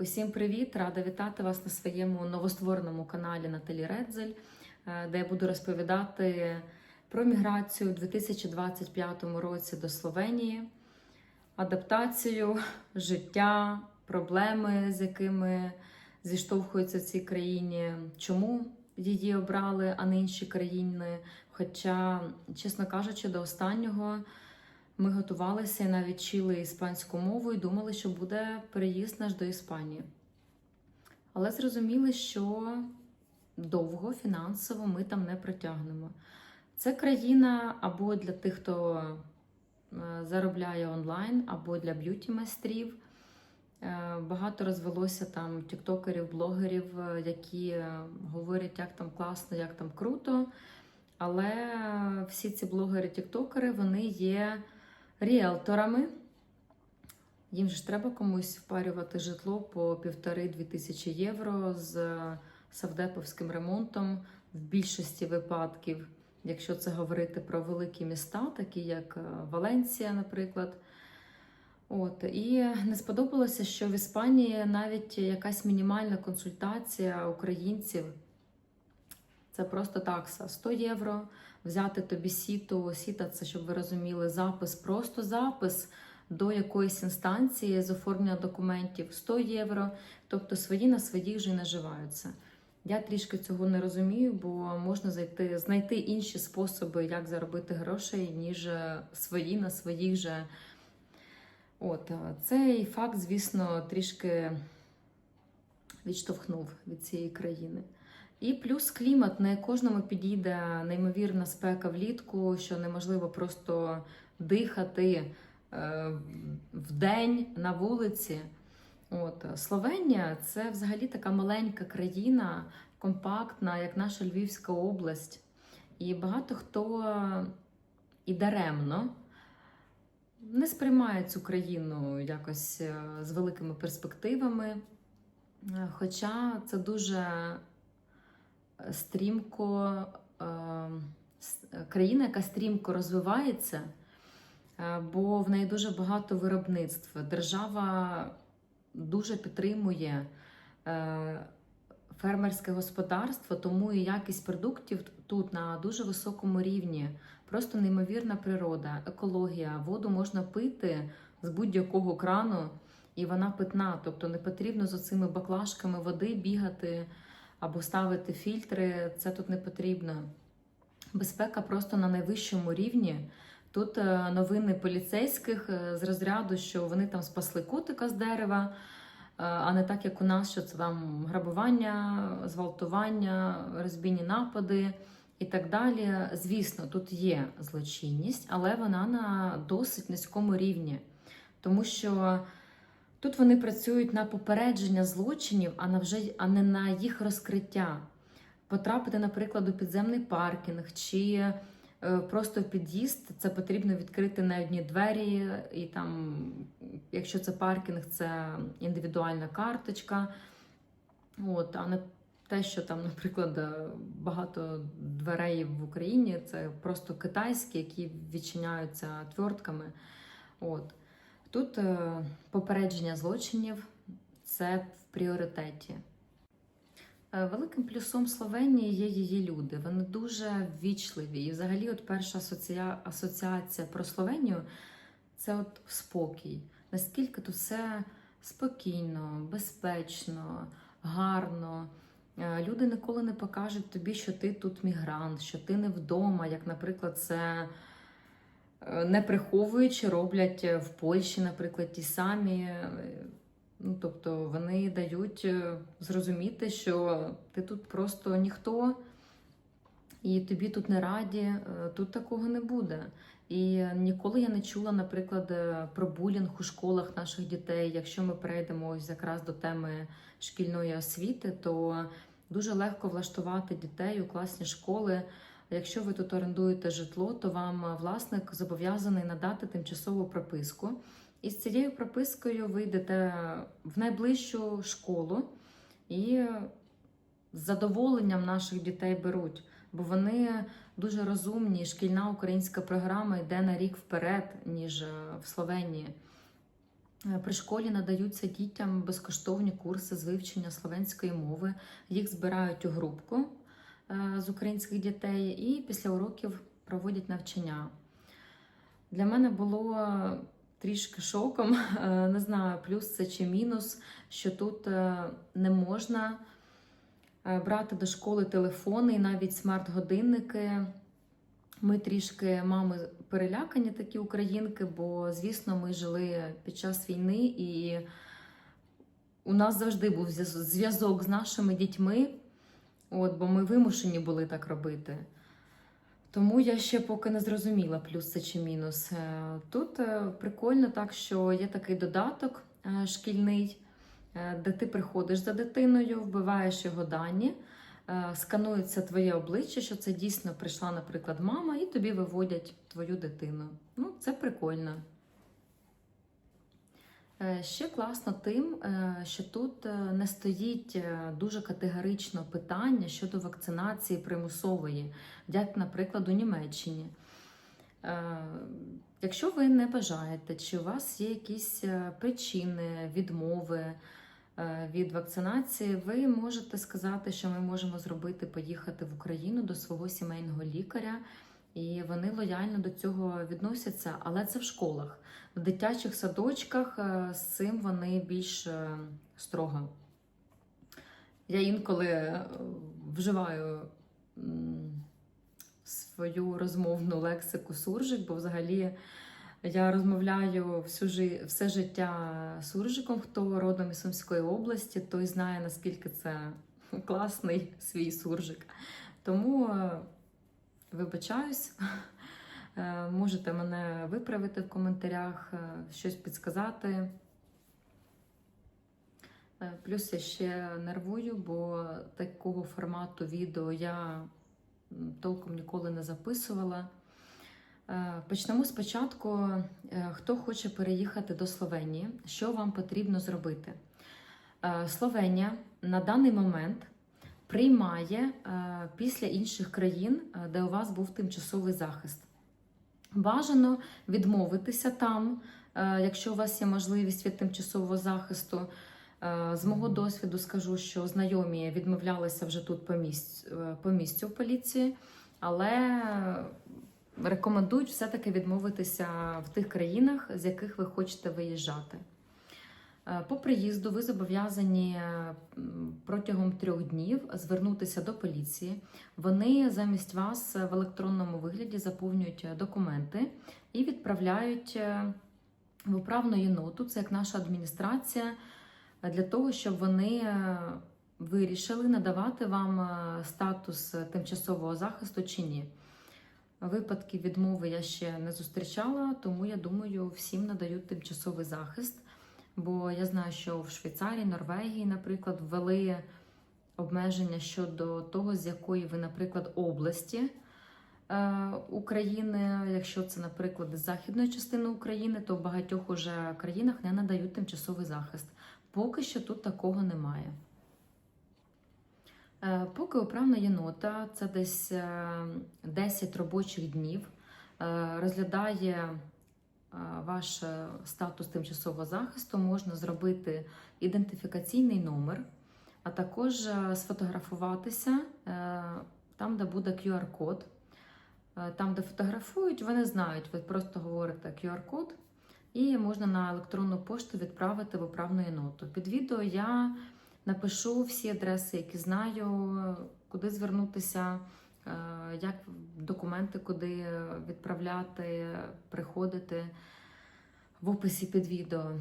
Усім привіт! Рада вітати вас на своєму новоствореному каналі Наталі Редзель, е, де я буду розповідати про міграцію у 2025 році до Словенії, адаптацію, життя, проблеми, з якими зіштовхуються в цій країні, чому її обрали, а не інші країни. Хоча, чесно кажучи, до останнього. Ми готувалися і навіть вчили іспанську мову і думали, що буде переїзд наш до Іспанії. Але зрозуміли, що довго фінансово ми там не протягнемо. Це країна або для тих, хто е, заробляє онлайн, або для б'юті-майстрів. Е, Багато розвелося там тіктокерів, блогерів, е, які говорять, як там класно, як там круто. Але всі ці блогери-тіктокери вони є ріелторами. Їм ж треба комусь впарювати житло по півтори-дві тисячі євро з савдеповським ремонтом в більшості випадків, якщо це говорити про великі міста, такі як е, Валенція, наприклад. От і не сподобалося, що в Іспанії навіть якась мінімальна консультація українців це просто такса 100 євро. Взяти тобі сіту. Сіта, це щоб ви розуміли, запис, просто запис до якоїсь інстанції з оформлення документів 100 євро. Тобто свої на своїх же й наживаються. Я трішки цього не розумію, бо можна зайти, знайти інші способи, як заробити грошей, ніж свої на своїх же. От, е, цей факт, звісно, трішки відштовхнув від цієї країни. І плюс клімат не кожному підійде неймовірна спека влітку, що неможливо просто дихати е, в день на вулиці. От Словенія це взагалі така маленька країна, компактна, як наша Львівська область. І багато хто і даремно не сприймає цю країну якось е, з великими перспективами. Е, Хоча це дуже стрімко е, країна, яка стрімко розвивається, е, бо в неї дуже багато виробництв. Держава дуже підтримує е, фермерське господарство, тому і якість продуктів тут на дуже високому рівні. Просто неймовірна природа, екологія, воду можна пити з будь-якого крану, і вона питна. Тобто не потрібно з оцими баклажками води бігати або ставити фільтри. Це тут не потрібно. Безпека просто на найвищому рівні. Тут е, новини поліцейських е, з розряду, що вони там спасли котика з дерева, е, а не так, як у нас, що це там грабування, зґвалтування, розбійні напади і так далі. Звісно, тут є злочинність, але вона на досить низькому рівні, тому що тут вони працюють на попередження злочинів, а на вже а не на їх розкриття. Потрапити, наприклад, у підземний паркінг чи е, просто в під'їзд, це потрібно відкрити на одні двері, і там, якщо це паркінг, це індивідуальна карточка. От, а не те, що там, наприклад, е, багато дверей в Україні це просто китайські, які відчиняються твертками. От. Тут е, попередження злочинів це в пріоритеті. Е, Великим плюсом Словенії є її люди. Вони дуже ввічливі. І взагалі, от перша асоціа... асоціація про Словенію це от спокій. Наскільки тут все спокійно, безпечно, гарно. Е, Люди ніколи не покажуть тобі, що ти тут мігрант, що ти не вдома, як, наприклад, це не приховуючи, роблять в Польщі, наприклад, ті самі. е, Ну, тобто вони дають е, зрозуміти, що ти тут просто ніхто, і тобі тут не раді, е, тут такого не буде. І ніколи я не чула, наприклад, е, про булінг у школах наших дітей. Якщо ми перейдемо ось якраз до теми шкільної освіти, то дуже легко влаштувати дітей у класні школи. Якщо ви тут орендуєте житло, то вам е, власник зобов'язаний надати тимчасову прописку. І з цією пропискою ви йдете в найближчу школу і з задоволенням наших дітей беруть, бо вони дуже розумні. Шкільна українська програма йде на рік вперед, ніж е, в Словенії. Е, При школі надаються дітям безкоштовні курси з вивчення словенської мови. Їх збирають у групку з українських дітей і після уроків проводять навчання. Для мене було трішки шоком, е, не знаю, плюс це чи мінус, що тут е, не можна е, брати до школи телефони і навіть смарт-годинники. Ми трішки мами перелякані такі українки, бо, звісно, ми жили під час війни, і у нас завжди був зв'язок з нашими дітьми, от, бо ми вимушені були так робити. Тому я ще поки не зрозуміла, плюс це чи мінус. Тут е, прикольно так, що є такий додаток е, шкільний, е, де ти приходиш за дитиною, вбиваєш його дані, сканується твоє обличчя, що це дійсно прийшла, наприклад, мама, і тобі виводять твою дитину. Ну, це прикольно. Е, Ще класно тим, е, що тут е, не стоїть дуже категорично питання щодо вакцинації примусової, як, наприклад, у Німеччині. Якщо ви не бажаєте, чи у вас є якісь причини, відмови від вакцинації, ви можете сказати, що ми можемо зробити поїхати в Україну до свого сімейного лікаря, і вони лояльно до цього відносяться, але це в школах. В дитячих садочках е, з цим вони більш е, строго. Я інколи е, вживаю свою розмовну лексику суржик, бо взагалі я розмовляю все життя суржиком, хто родом із Сумської області, той знає, наскільки це класний свій суржик. Тому вибачаюсь. Е, Можете мене виправити в коментарях, е, щось підсказати. Е, Плюс я ще нервую, бо такого формату відео я толком ніколи не записувала. Почнемо спочатку. Хто хоче переїхати до Словенії, що вам потрібно зробити? Словенія на даний момент приймає е, після інших країн, е, де у вас був тимчасовий захист. Бажано відмовитися там, е, якщо у вас є можливість від тимчасового захисту. З мого досвіду скажу, що знайомі відмовлялися вже тут по місцю, по місцю в поліції, але рекомендують все-таки відмовитися в тих країнах, з яких ви хочете виїжджати. Е, По приїзду ви зобов'язані е, протягом трьох днів звернутися до поліції. Вони замість вас в електронному вигляді заповнюють е, документи і відправляють в управну єноту, це як наша адміністрація, для того, щоб вони вирішили надавати вам статус тимчасового захисту чи ні. Випадків відмови я ще не зустрічала, тому я думаю, всім надають тимчасовий захист. Бо я знаю, що в Швейцарії, Норвегії, наприклад, ввели обмеження щодо того, з якої ви, наприклад, області е, України. Якщо це, наприклад, з західної частини України, то в багатьох уже країнах не надають тимчасовий захист. Поки що тут такого немає. Е, Поки управна єнота, це десь е, 10 робочих днів, е, розглядає е, ваш е, статус тимчасового захисту, можна зробити ідентифікаційний номер, а також е, сфотографуватися е, там, де буде QR-код. Е, Там, де фотографують, вони знають, ви просто говорите QR-код, і можна на електронну пошту відправити в управну єноту. Під відео я напишу всі адреси, які знаю, куди звернутися, е, як документи, куди відправляти, приходити в описі під відео.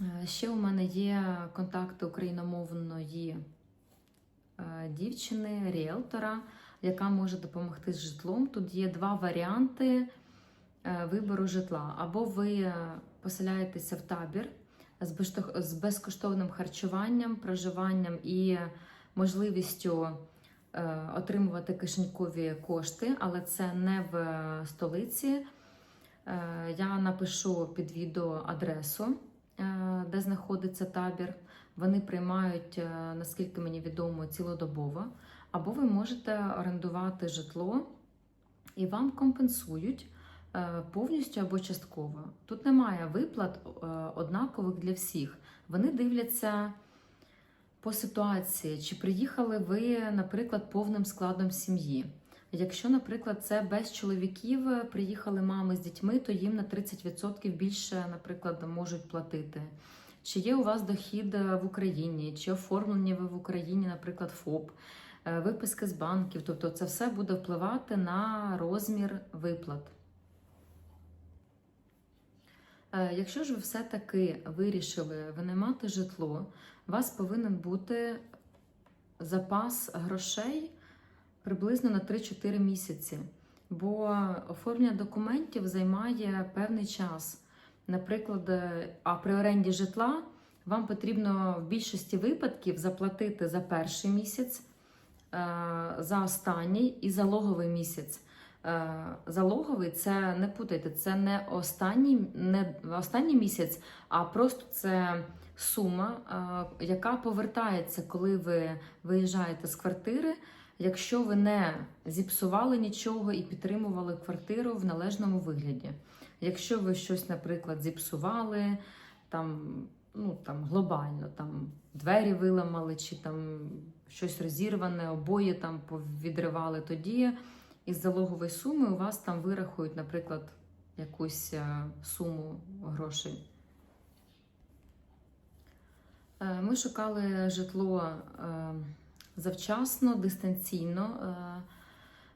Е, Ще у мене є контакти україномовної е, дівчини, ріелтора, яка може допомогти з житлом. Тут є два варіанти е, вибору житла. Або ви е, поселяєтеся в табір з безкоштовним харчуванням, проживанням і можливістю е, отримувати кишенькові кошти, але це не в е, столиці. Е, Я напишу під відео адресу, е, де знаходиться табір. Вони приймають, е, наскільки мені відомо, цілодобово. Або ви можете орендувати житло і вам компенсують е, повністю або частково. Тут немає виплат е, однакових для всіх. Вони дивляться по ситуації, чи приїхали ви, наприклад, повним складом сім'ї. Якщо, наприклад, це без чоловіків приїхали мами з дітьми, то їм на 30% більше, наприклад, можуть платити. Чи є у вас дохід е, в Україні, чи оформлені ви в Україні, наприклад, ФОП, е, виписки з банків, тобто це все буде впливати на розмір виплат. Якщо ж ви все-таки вирішили винаймати житло, у вас повинен бути запас грошей приблизно на 3-4 місяці, бо оформлення документів займає певний час. Наприклад, е, а при оренді житла вам потрібно в більшості випадків заплатити за перший місяць, е, за останній і залоговий місяць. Е, Залоговий це не путайте, це не останній, не останній місяць, а просто це сума, е, яка повертається, коли ви виїжджаєте з квартири, якщо ви не зіпсували нічого і підтримували квартиру в належному вигляді. Якщо ви щось, наприклад, зіпсували, там, ну, там глобально, там двері виламали, чи там щось розірване, обоє там відривали, тоді із залогової суми у вас там вирахують, наприклад, якусь е, суму грошей. Е, Ми шукали житло е, завчасно, дистанційно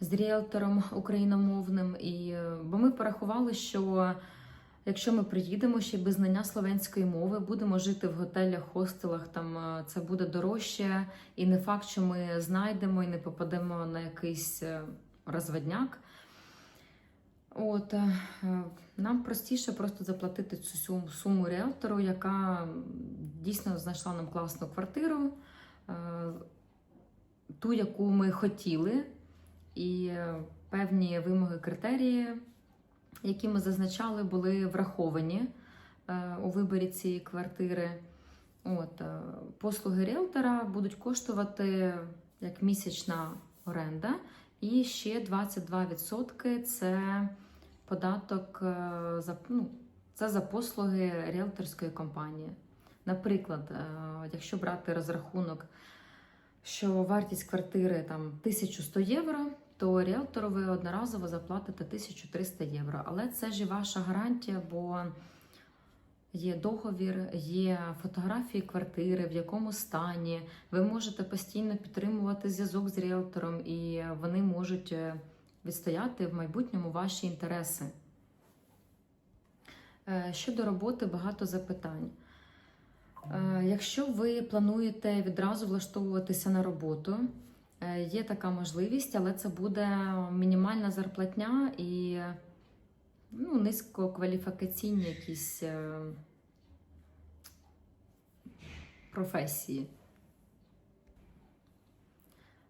з ріелтором україномовним, і, бо ми порахували, що якщо ми приїдемо ще без знання словенської мови, будемо жити в готелях, хостелах, там це буде дорожче, і не факт, що ми знайдемо і не попадемо на якийсь розводняк. От е, нам простіше просто заплатити цю суму, ріелтору, яка дійсно знайшла нам класну квартиру, е, ту, яку ми хотіли, і е, певні вимоги, критерії, які ми зазначали, були враховані у виборі цієї квартири. От, послуги ріелтора будуть коштувати як місячна оренда, і ще 22% це податок е, за, ну, це за послуги ріелторської компанії. Наприклад, е, якщо брати розрахунок, що вартість квартири там 1100 євро, то ріелтору ви одноразово заплатите 1300 євро. Але це ж і ваша гарантія, бо є договір, є фотографії квартири, в якому стані. Ви можете постійно підтримувати зв'язок з ріелтором, і вони можуть е, відстояти в майбутньому ваші інтереси. Е, Щодо роботи, багато запитань. Е, Якщо ви плануєте відразу влаштовуватися на роботу, є така можливість, але це буде мінімальна зарплатня і ну, низькокваліфікаційні якісь е, професії.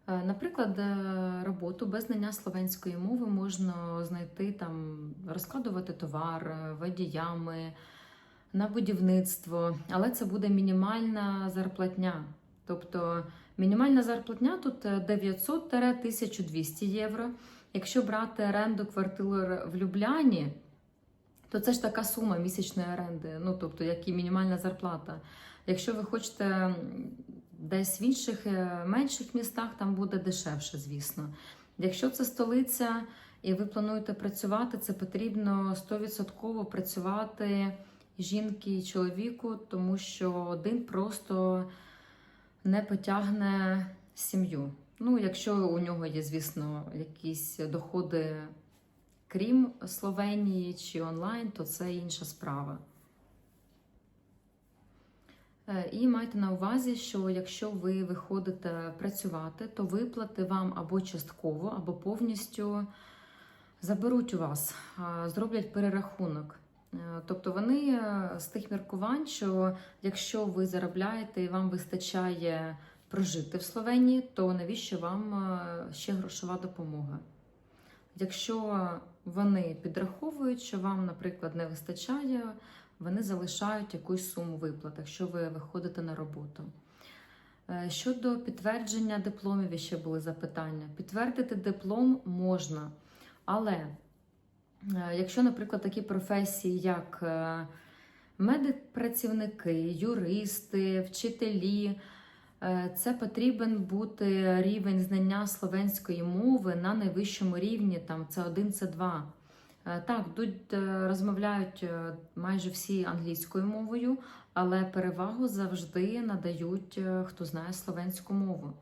Е, Наприклад, е, роботу без знання словенської мови можна знайти там, розкладувати товар водіями на будівництво, але це буде мінімальна зарплатня. Тобто мінімальна зарплатня тут 900-1200 євро. Якщо брати оренду квартири в Любляні, то це ж така сума місячної оренди, ну тобто як і мінімальна зарплата. Якщо ви хочете десь в інших е, менших містах, там буде дешевше, звісно. Якщо це столиця і ви плануєте працювати, це потрібно 100% працювати жінки і чоловіку, тому що один просто не потягне сім'ю. Ну, якщо у нього є, звісно, якісь доходи, крім Словенії чи онлайн, то це інша справа. Е, І майте на увазі, що якщо ви виходите працювати, то виплати вам або частково, або повністю заберуть у вас, зроблять перерахунок. Е, Тобто вони е, з тих міркувань, що якщо ви заробляєте і вам вистачає прожити в Словенії, то навіщо вам е, ще грошова допомога? Якщо вони підраховують, що вам, наприклад, не вистачає, вони залишають якусь суму виплат, якщо ви виходите на роботу. Е, Щодо підтвердження дипломів, ще були запитання. Підтвердити диплом можна, але Е, Якщо, наприклад, такі професії, як медпрацівники, юристи, вчителі, це потрібен бути рівень знання словенської мови на найвищому рівні, там це 1, це 2. Е, Так, тут е, розмовляють е, майже всі англійською мовою, але перевагу завжди надають, е, хто знає словенську мову.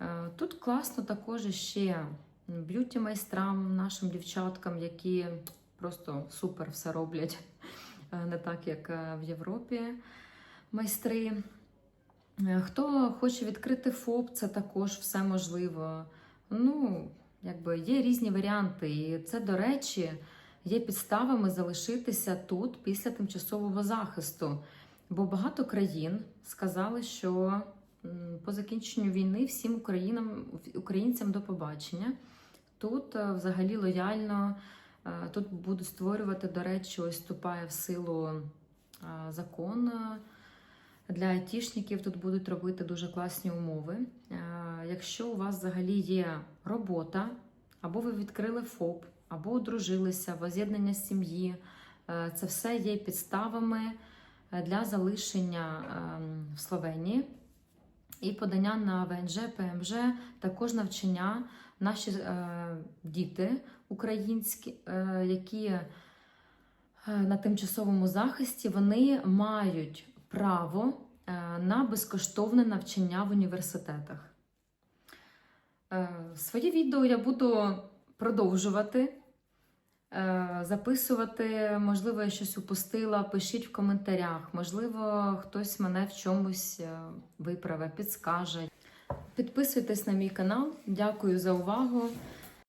Е, Тут класно також ще б'юті майстрам, нашим дівчаткам, які просто супер все роблять, Е, не так як е, в Європі майстри. Е, Хто хоче відкрити ФОП, це також все можливо. Ну, якби є різні варіанти, і це, до речі, є підставами залишитися тут після тимчасового захисту. Бо багато країн сказали, що по закінченню війни всім українам, українцям до побачення. Тут е, взагалі лояльно, е, тут будуть створювати, до речі, ось вступає в силу закон. Для айтішників тут будуть робити дуже класні умови. Е, Якщо у вас взагалі є робота, або ви відкрили ФОП, або одружилися, воз'єднання сім'ї, е, це все є підставами е, для залишення ем, в Словенії. І подання на ВНЖ, ПМЖ, також навчання. Наші діти українські, які на тимчасовому захисті, вони мають право е, на безкоштовне навчання в університетах. Е, Своє відео я буду продовжувати. е, Записувати, можливо, я щось упустила, пишіть в коментарях. Можливо, хтось мене в чомусь виправе, підскаже. Підписуйтесь на мій канал. Дякую за увагу.